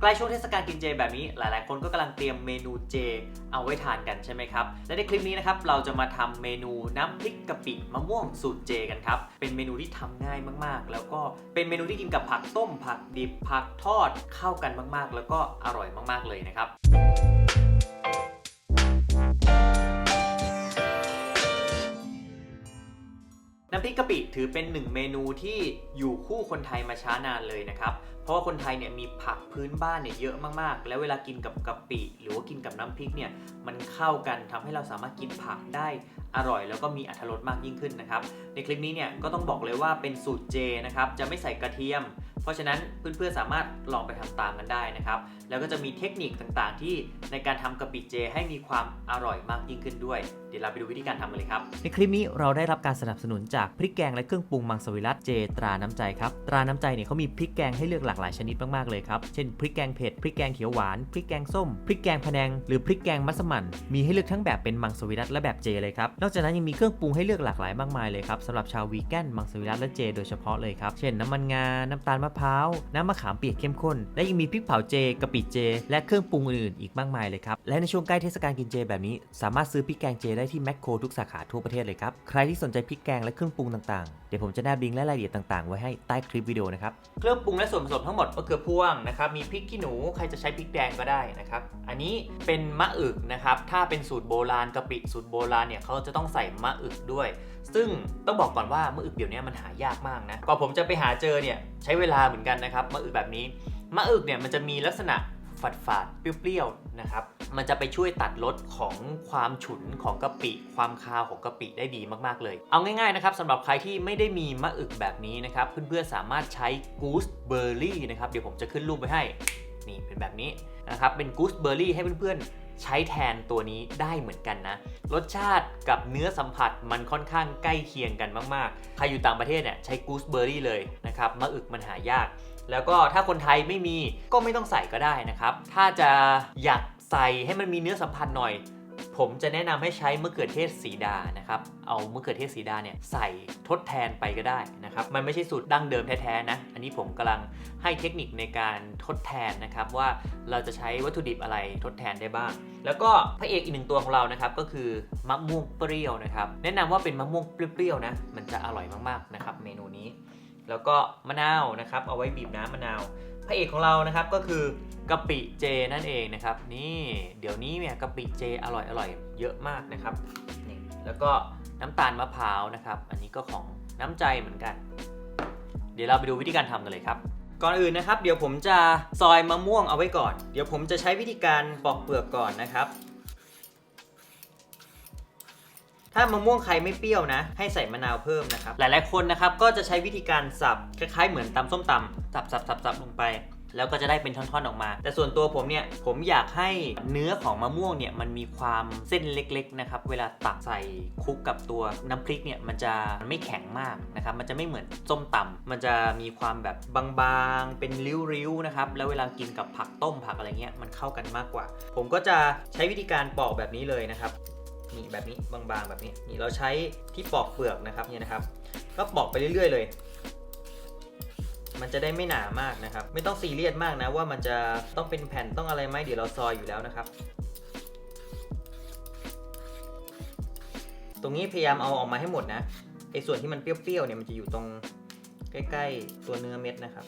ใกล้ช่วงเทศกาลกินเจแบบนี้หลาย ๆ คนก็กำลังเตรียมเมนูเจเอาไว้ทานกันใช่ไหมครับ และในคลิปนี้นะครับเราจะมาทำเมนูน้ำพริกกะปิมะม่วงสูตรเจกันครับ เป็นเมนูที่ทำง่ายมาก ๆ แล้วก็เป็นเมนูที่กินกับผักต้ม ผักดิบผักทอดเข้ากันมาก ๆ แล้วก็อร่อยมาก ๆ เลยนะครับ น้ำพริกะปิถือเป็นหนึ่งเมนูที่อยู่คู่คนไทยมาช้านานเลยนะครับ เพราะว่าคนไทยเนี่ยมีผักพื้นบ้านเนี่ยเยอะมากๆ แล้วเวลากินกับกะปิ หรือว่ากินกับน้ำพริกเนี่ยมันเข้ากันทำให้เราสามารถกินผักได้อร่อย แล้วก็มีอรรถรสมากยิ่งขึ้นนะครับ ในคลิปนี้เนี่ยก็ต้องบอกเลยว่าเป็นสูตรเจนะครับจะไม่ใส่กระเทียม เพราะฉะนั้นเพื่อนๆสามารถลองไปทำตามกันได้นะครับ แล้วก็จะมีเทคนิคต่างๆ ที่ในการทำกะปิเจให้มีความอร่อยมากยิ่งขึ้นด้วย ดี๋ยวเราไปดูวิธีการทำกันเลยครับ ในคลิปนี้เราได้รับการสนับสนุนจากพริกแกงและเครื่องปรุงมังสวิรัตเจตราน้ำใจครับ ตราน้ำใจเนี่ยเขามีพริกแกงให้เลือกหลากหลายชนิดมากๆเลยครับ เช่นพริกแกงเผ็ด พริกแกงเขียวหวาน พริกแกงส้ม พริกแกงพะแนง หรือพริกแกงมัสมั่น มีให้เลือกทั้งแบบเป็นมังสวิรัตและแบบเจเลยครับ นอกจากนั้นยังมีเครื่องปรุงให้เลือกหลากหลายมากมายเลยครับสำหรับชาววีแกนมังสวิรัตและเจ โดยเฉพาะเลยครับ เช่นน้ำมันงา น้ำตาลมะพร้าว น้ำมะขามเปียกเข้มข้น และยังมีพริกเผาเจกะปิเจ และเครื่องปรุงอื่นๆอีกมากมายเลยครับ และในช่วงใกล้เทศกาลกินเจแบบนี้ สามารถซื้อพริกแกงเจได้ที่แมคโครทุกสาขาทั่วประเทศเลยครับ ใครที่สนใจพริกแกงและเครื่องปรุงต่างๆ เดี๋ยวผมจะแนบลิงก์และรายละเอียดต่างๆ ไว้ให้ใต้คลิปวิดีโอนะครับ เครื่องปรุงและส่วนผสมทั้งหมดมะเขือพวงนะครับ มีพริกขี้หนูใครจะใช้พริกแดงก็ได้นะครับ อันนี้เป็นมะอึกนะครับ ถ้าเป็นสูตรโบราณกะปิสูตรโบราณเนี่ยเขาจะต้องใส่มะอึกด้วย ซึ่งต้องบอกก่อนว่ามะอึกเดี๋ยวนี้มันหายากมากนะ กว่าผมจะไปหาเจอเนี่ยใช้เวลาเหมือนกันนะครับ มะอึกแบบนี้ มะอึกเนี่ยมันจะมีลักษณะ ฝาดฝาดๆเปรี้ยวๆนะครับ มันจะไปช่วยตัดรสของความฉุนของกะปิ ความคาวของกะปิได้ดีมากๆเลย เอาง่ายๆนะครับสำหรับใครที่ไม่ได้มีมะอึกแบบนี้นะครับเพื่อนๆสามารถใช้กูสเบอร์รี่นะครับเดี๋ยวผมจะขึ้นรูปไว้ให้นี่เป็นแบบนี้นะครับเป็นกูสเบอร์รี่ให้เพื่อนๆ ใช้แทนตัวนี้ได้เหมือนกันนะ รสชาติกับเนื้อสัมผัสมันค่อนข้างใกล้เคียงกันมากๆ ใครอยู่ต่างประเทศเนี่ยใช้กูสเบอร์รี่เลยนะครับมะอึกมันหายาก แล้วก็ถ้าคนไทยไม่มีก็ไม่ต้องใส่ก็ได้นะครับ ถ้าจะอยากใส่ให้มันมีเนื้อสัมผัสหน่อย ผมจะแนะนำให้ใช้มะเขือเทศสีดานะครับ เอามะเขือเทศสีดาเนี่ยใส่ทดแทนไปก็ได้นะครับ มันไม่ใช่สูตรดั้งเดิมแท้ๆนะ อันนี้ผมกำลังให้เทคนิคในการทดแทนนะครับว่าเราจะใช้วัตถุดิบอะไรทดแทนได้บ้าง แล้วก็พระเอกอีกหนึ่งตัวของเรานะครับก็คือมะม่วงเปรี้ยวนะครับ แนะนำว่าเป็นมะม่วงเปรี้ยวๆนะ มันจะอร่อยมากๆนะครับเมนูนี้ แล้วก็มะนาวนะครับ เอาไว้บีบน้ำมะนาว พระเอกของเรานะครับก็คือกะปิเจนั่นเองนะครับ นี่เดี๋ยวนี้เนี่ยกะปิเจอร่อยอร่อยเยอะมากนะครับนี่แล้วก็น้ำตาลมะพร้าวนะครับ อันนี้ก็ของน้ำใจเหมือนกัน เดี๋ยวเราไปดูวิธีการทำกันเลยครับ ก่อนอื่นนะครับ เดี๋ยวผมจะซอยมะม่วงเอาไว้ก่อน เดี๋ยวผมจะใช้วิธีการปอกเปลือกก่อนนะครับ ถ้ามะม่วงใครไม่เปรี้ยวนะ ให้ใส่มะนาวเพิ่มนะครับ หลายๆคนนะครับก็จะใช้วิธีการสับคล้ายๆเหมือนตำส้มตำสับสับสับสับลงไปแล้วก็จะได้เป็นท่อนๆออกมา แต่ส่วนตัวผมเนี่ย ผมอยากให้เนื้อของมะม่วงเนี่ย มันมีความเส้นเล็กๆนะครับ เวลาตักใส่คลุกกับตัวน้ำพริกเนี่ย มันจะไม่แข็งมากนะครับ มันจะไม่เหมือนส้มตำมันจะมีความแบบบางๆ เป็นริ้วๆนะครับ แล้วเวลากินกับผักต้มผักอะไรเงี้ย มันเข้ากันมากกว่า ผมก็จะใช้วิธีการปอกแบบนี้เลยนะครับ นี่แบบนี้บางๆแบบนี้นี่เราใช้ที่ปอกเปลือกนะครับเนี่ยนะครับ ก็ปอกไปเรื่อยๆเลย มันจะได้ไม่หนามากนะครับ ไม่ต้องซีเรียสมากนะว่ามันจะต้องเป็นแผ่นต้องอะไรไหมเดี๋ยวเราซอยอยู่แล้วนะครับ ตรงนี้พยายามเอาออกมาให้หมดนะไอ้ส่วนที่มันเปรี้ยวๆเนี่ยมันจะอยู่ตรงใกล้ๆตัวเนื้อเม็ดนะครับ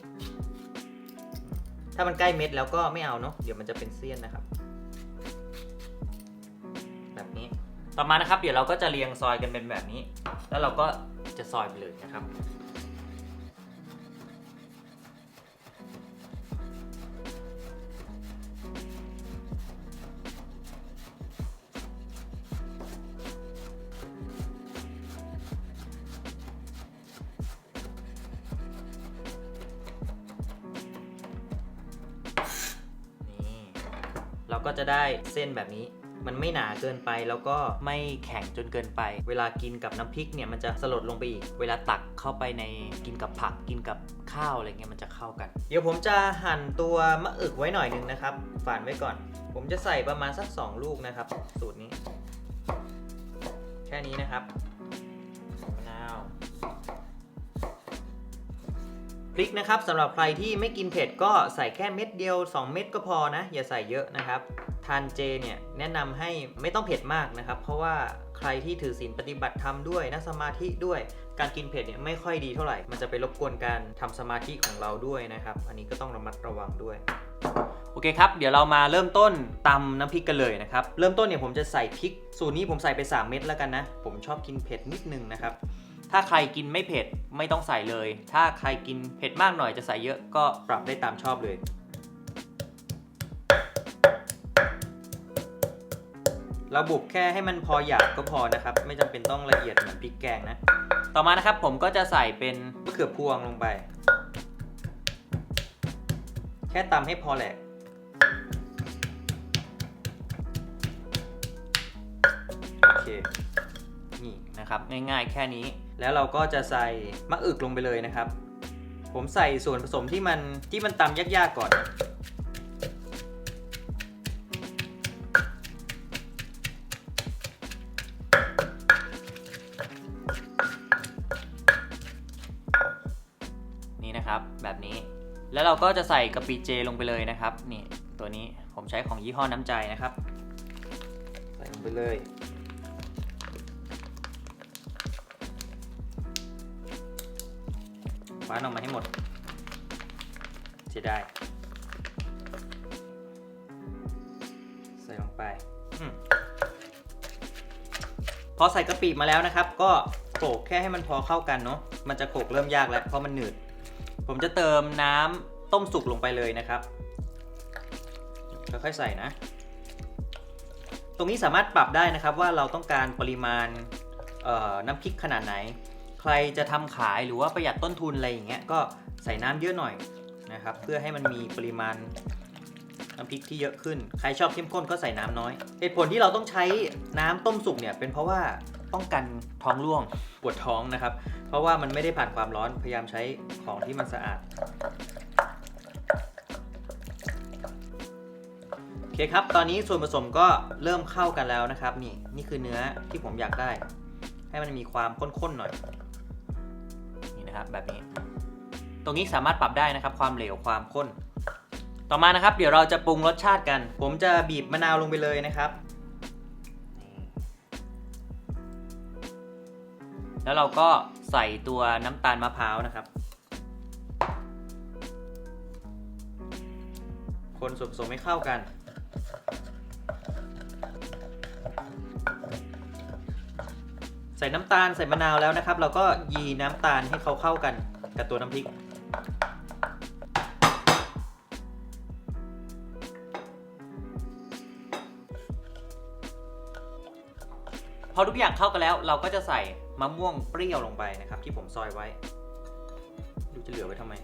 ถ้ามันใกล้เม็ดแล้วก็ไม่เอาเนาะเดี๋ยวมันจะเป็นเสี้ยนนะครับแบบ ต่อมานะครับ เดี๋ยวเราก็จะเรียงซอยกันเป็นแบบนี้ แล้วเราก็จะซอยไปเลยนะครับนี่เราก็จะได้เส้นแบบนี้ มันไม่หนาเกินไปแล้วก็ไม่แข็งจนเกินไป เวลากินกับน้ำพริกเนี่ยมันจะสลดลงไปอีก เวลาตักเข้าไปในกินกับผักกินกับข้าวอะไรเงี้ยมันจะเข้ากัน เดี๋ยวผมจะหั่นตัวมะอึกไว้หน่อยนึงนะครับฝานไว้ก่อน ผมจะใส่ประมาณสัก 2 ลูกนะครับ สูตรนี้ แค่นี้นะครับมะนาวพริกนะครับสำหรับใครที่ไม่กินเผ็ดก็ใส่แค่เม็ดเดียว 2 เม็ดก็พอนะ อย่าใส่เยอะนะครับ ทานเจเนี่ยแนะนำให้ไม่ต้องเผ็ดมากนะครับ เพราะว่าใครที่ถือศีลปฏิบัติธรรมด้วยนั่งสมาธิด้วย การกินเผ็ดเนี่ยไม่ค่อยดีเท่าไหร่ มันจะไปรบกวนการทำสมาธิของเราด้วยนะครับ อันนี้ก็ต้องระมัดระวังด้วย โอเคครับ เดี๋ยวเรามาเริ่มต้นตำน้ำพริกกันเลยนะครับ เริ่มต้นเนี่ยผมจะใส่พริก สูตรนี้ผมใส่ไป 3 เม็ดแล้วกันนะ ผมชอบกินเผ็ดนิดนึงนะครับ ถ้าใครกินไม่เผ็ดไม่ต้องใส่เลย ถ้าใครกินเผ็ดมากหน่อยจะใส่เยอะก็ปรับได้ตามชอบเลย เราบุกแค่ให้มันพอหยาบก็พอนะครับ ไม่จำเป็นต้องละเอียดเหมือนพริกแกงนะ ต่อมานะครับผมก็จะใส่เป็นมะเขือพวงลงไป แค่ตำให้พอแหละโอเคนี่นะครับง่ายๆแค่นี้ แล้วเราก็จะใส่มะอึกลงไปเลยนะครับ ผมใส่ส่วนผสมที่มันที่มันตำยากๆก่อนนี่ เราก็จะใส่กะปิเจลงไปเลยนะครับ นี่ตัวนี้ผมใช้ของยี่ห้อน้ำใจนะครับ ใส่ลงไปเลยคว้านออกมาให้หมดเสียดายใส่ลงไปอมพอใส่กะปิมาแล้วนะครับ ก็โขลกแค่ให้มันพอเข้ากันเนาะมันจะโขลกเริ่มยากแล้วเพราะมันหนืด ผมจะเติมน้ำ ต้มสุกลงไปเลยนะครับค่อยๆใส่นะ ตรงนี้สามารถปรับได้นะครับว่าเราต้องการปริมาณน้ำพริกขนาดไหน ใครจะทำขายหรือว่าประหยัดต้นทุนอะไรอย่างเงี้ยก็ใส่น้ำเยอะหน่อยนะครับ เพื่อให้มันมีปริมาณน้ำพริกที่เยอะขึ้น ใครชอบเข้มข้นก็ใส่น้ำน้อยเหตุผลที่เราต้องใช้น้ำต้มสุกเนี่ยเป็นเพราะว่าป้องกันท้องร่วงปวดท้องนะครับ เพราะว่ามันไม่ได้ผ่านความร้อนพยายามใช้ของที่มันสะอาด เคครับ ตอนนี้ส่วนผสมก็เริ่มเข้ากันแล้วนะครับ นี่นี่คือเนื้อที่ผมอยากได้ ให้มันมีความข้นๆหน่อย นี่นะครับแบบนี้ ตรงนี้สามารถปรับได้นะครับ ความเหลวความข้น ต่อมานะครับ เดี๋ยวเราจะปรุงรสชาติกัน ผมจะบีบมะนาวลงไปเลยนะครับ แล้วเราก็ใส่ตัวน้ำตาลมะพร้าวนะครับคนส่วนผสมให้เข้ากัน ใส่น้ำตาลใส่มะนาวแล้วนะครับ เราก็ยีน้ำตาลให้เขาเข้ากันกับตัวน้ำพริก พอทุกอย่างเข้ากันแล้ว เราก็จะใส่มะม่วงเปรี้ยวลงไปนะครับ ที่ผมซอยไว้ดูจะเหลือไว้ทำไม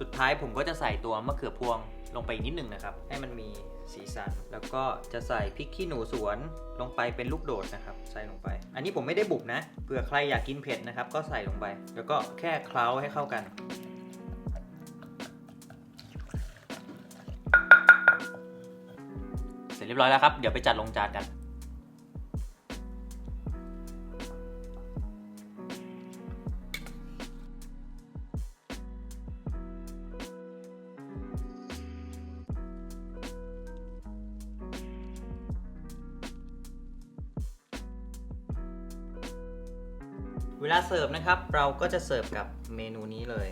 สุดท้ายผมก็จะใส่ตัวมะเขือพวงลงไปอีกนิดหนึ่งนะครับ ให้มันมี สีสัน แล้วก็จะใส่พริกขี้หนูสวนลงไปเป็นลูกโดดนะครับ ใส่ลงไป อันนี้ผมไม่ได้บุบนะเผื่อใครอยากกินเผ็ดนะครับ ก็ใส่ลงไป แล้วก็แค่เคล้าให้เข้ากัน เสร็จเรียบร้อยแล้วครับ เดี๋ยวไปจัดลงจานกัน เวลาเสิร์ฟนะครับ เราก็จะเสิร์ฟกับเมนูนี้เลย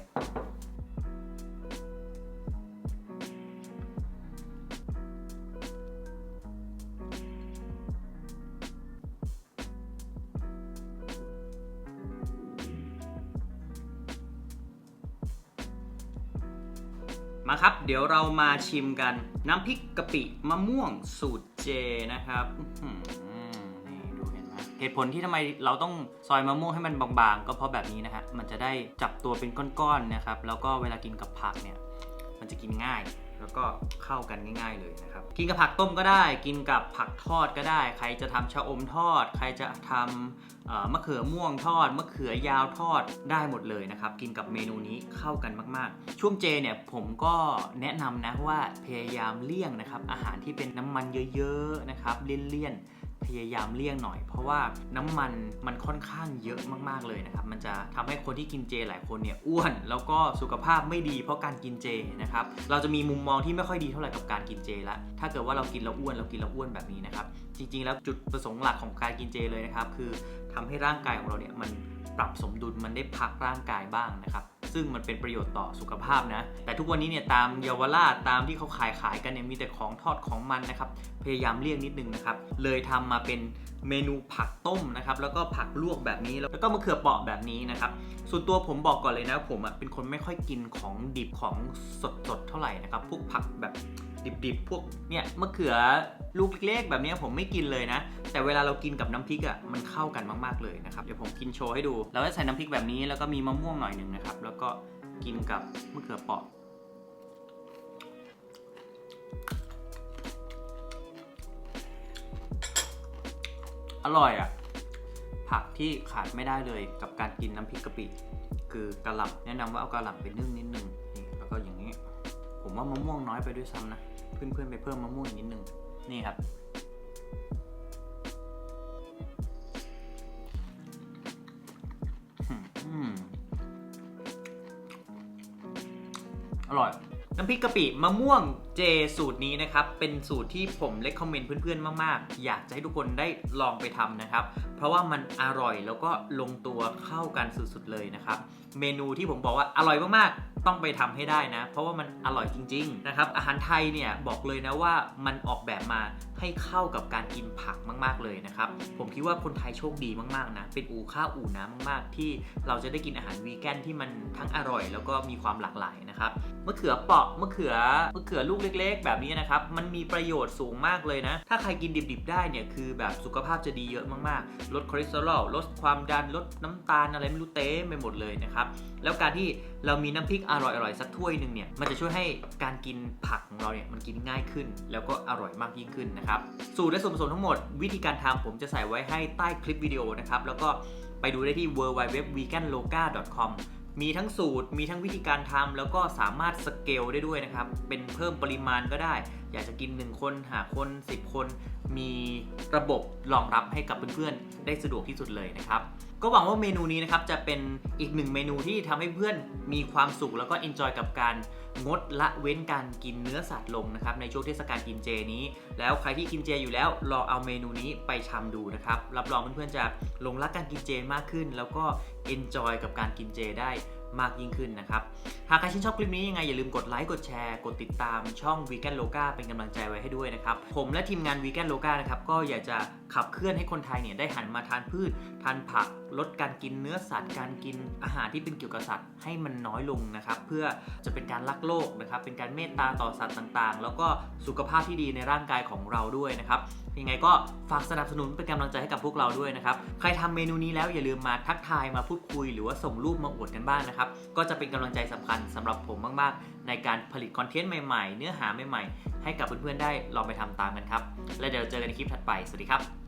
มาครับ เดี๋ยวเรามาชิมกัน น้ำพริกกะปิมะม่วงสูตรเจนะครับ เหตุผลที่ทำไมเราต้องซอยมะม่วงให้มันบางๆ ก็เพราะแบบนี้นะฮะมันจะได้จับตัวเป็นก้อนๆนะครับแล้วก็เวลากินกับผักเนี่ยมันจะกินง่ายแล้วก็เข้ากันง่ายๆเลยนะครับ กินกับผักต้มก็ได้ กินกับผักทอดก็ได้ ใครจะทำชะอมทอด ใครจะทำมะเขือม่วงทอด มะเขือยาวทอดได้หมดเลยนะครับ กินกับเมนูนี้เข้ากันมากๆ ช่วงเจเนี่ยผมก็แนะนำนะว่าพยายามเลี่ยงนะครับอาหารที่เป็นน้ำมันเยอะๆนะครับเลี่ยนๆ พยายามเลี่ยงหน่อย เพราะว่าน้ำมันมันค่อนข้างเยอะมากๆเลยนะครับ มันจะทำให้คนที่กินเจหลายคนเนี่ยอ้วน แล้วก็สุขภาพไม่ดีเพราะการกินเจนะครับ เราจะมีมุมมองที่ไม่ค่อยดีเท่าไหร่กับการกินเจละถ้าเกิดว่าเรากินแล้วอ้วนเรากินแล้วอ้วนแบบนี้นะครับ จริงๆ แล้วจุดประสงค์หลักของการกินเจเลยนะครับ คือทำให้ร่างกายของเราเนี่ยมันปรับสมดุลมันได้พักร่างกายบ้างนะครับ ซึ่งมันเป็นประโยชน์ต่อสุขภาพนะ แต่ทุกวันนี้เนี่ยตามเยาวราชตามที่เขาขายขายกันเนี่ยมีแต่ของทอดของมันนะครับ พยายามเลี่ยงนิดนึงนะครับ เลยทำมาเป็นเมนูผักต้มนะครับ แล้วก็ผักลวกแบบนี้แล้วก็มะเขือเปราะแบบนี้นะครับ ส่วนตัวผมบอกก่อนเลยนะ ผมอะเป็นคนไม่ค่อยกินของดิบของสดๆเท่าไหร่นะครับพวกผักแบบ ดิบๆ พวกเนี่ยมะเขือลูกเล็กๆแบบนี้ผมไม่กินเลยนะ แต่เวลาเรากินกับน้ำพริกอะมันเข้ากันมากๆเลยนะครับ เดี๋ยวผมกินโชว์ให้ดู เราจะใส่น้ำพริกแบบนี้แล้วก็มีมะม่วงหน่อยหนึ่งนะครับ แล้วก็กินกับมะเขือเปราะอร่อยอะผักที่ขาดไม่ได้เลยกับการกินน้ำพริกกะปิ คือกระหล่ำแนะนำว่าเอากระหล่ำไปนึ่งนิดนึงนี่แล้วก็อย่างนี้ ผมว่ามะม่วงน้อยไปด้วยซ้ำนะ เพื่อนๆไปเพิ่มมะม่วงอีกนิดนึงนี่ครับ อร่อย น้ำพริกกะปิมะม่วง เจสูตรนี้นะครับ เป็นสูตรที่ผมเล c คอมเมนต์เพื่อนๆ มากๆ อยากจะให้ทุกคนได้ลองไปทำนะครับ เพราะว่ามันอร่อยแล้วก็ลงตัวเข้ากันสุดๆเลยนะครับ เมนูที่ผมบอกว่าอร่อยมากๆ ต้องไปทำให้ได้นะ เพราะว่ามันอร่อยจริง ๆ นะครับ อาหารไทยเนี่ยบอกเลยนะว่ามันออกแบบมาให้เข้ากับการกินผักมาก ๆเลยนะครับ ผมคิดว่าคนไทยโชคดีมากๆนะ เป็นอู่ข้าวอู่น้ำมาก ๆ ที่เราจะได้กินอาหารวีแกนที่มันทั้งอร่อย แล้วก็มีความหลากหลายนะครับมะเขือเปราะมะเขือมะเขือลูกเล็กๆ แบบนี้นะครับ มันมีประโยชน์สูงมากเลยนะ ถ้าใครกินดิบๆได้เนี่ย คือแบบสุขภาพจะดีเยอะมากๆ ลดคอเลสเตอรอล ลดความดัน ลดน้ำตาลอะไรไม่รู้เต็มไปหมดเลยนะครับ แล้วการที่เรามีน้ำพริกอร่อยๆ สักถ้วยหนึ่งเนี่ย มันจะช่วยให้การกินผักของเราเนี่ยมันกินง่ายขึ้น แล้วก็อร่อยมากยิ่งขึ้นนะครับ สูตรและส่วนผสมทั้งหมด วิธีการทำผมจะใส่ไว้ให้ใต้คลิปวิดีโอนะครับ แล้วก็ไปดูได้ที่ www.veganloga.com มีทั้งสูตร มีทั้งวิธีการทำแล้วก็สามารถสเกลได้ด้วยนะครับ เป็นเพิ่มปริมาณก็ได้ อยากจะกิน 1 คนหาคน 10 คน มีระบบรองรับให้กับเพื่อนๆ ได้สะดวกที่สุดเลยนะครับ ก็หวังว่าเมนูนี้นะครับ จะเป็นอีกหนึ่งเมนูที่ทำให้เพื่อนมีความสุขแล้วก็เอนจอยกับการงดละเว้นการกินเนื้อสัตว์ลงนะครับ ในช่วงเทศกาลกินเจนี้ แล้วใครที่กินเจอยู่แล้วลองเอาเมนูนี้ไปทำดูนะครับ รับรองเพื่อนๆจะหลงรักการกินเจมากขึ้น แล้วก็ เอนจอยกับการกินเจได้มากยิ่งขึ้นนะครับ หากใครชื่นชอบคลิปนี้ยังไงอย่าลืมกดไลค์ กดแชร์ กดติดตามช่อง Vegan Loga เป็นกำลังใจไว้ให้ด้วยนะครับ ผมและทีมงาน Vegan Loga นะครับก็อยากจะขับเคลื่อนให้คนไทยเนี่ยได้หันมาทานพืช ทานผัก ลดการกินเนื้อสัตว์ การกินอาหารที่เป็นเกี่ยวกับสัตว์ให้มันน้อยลงนะครับ เพื่อจะเป็นการรักโลกนะครับ เป็นการเมตตาต่อสัตว์ต่างๆ แล้วก็สุขภาพที่ดีในร่างกายของเราด้วยนะครับ ยังไงก็ฝากสนับสนุนเป็นกำลังใจให้กับพวกเราด้วยนะครับ ใครทำเมนูนี้แล้วอย่าลืมมาทักทายมาพูดคุย หรือว่าส่งรูปมาอวดกันบ้างนะครับ ก็จะเป็นกำลังใจสำคัญสำหรับผมมาก ๆ ในการผลิตคอนเทนต์ใหม่ ๆ เนื้อหาใหม่ ๆ ให้กับเพื่อน ๆ ได้ลองไปทำตามกันครับ และเดี๋ยวเจอกันในคลิปถัดไป สวัสดีครับ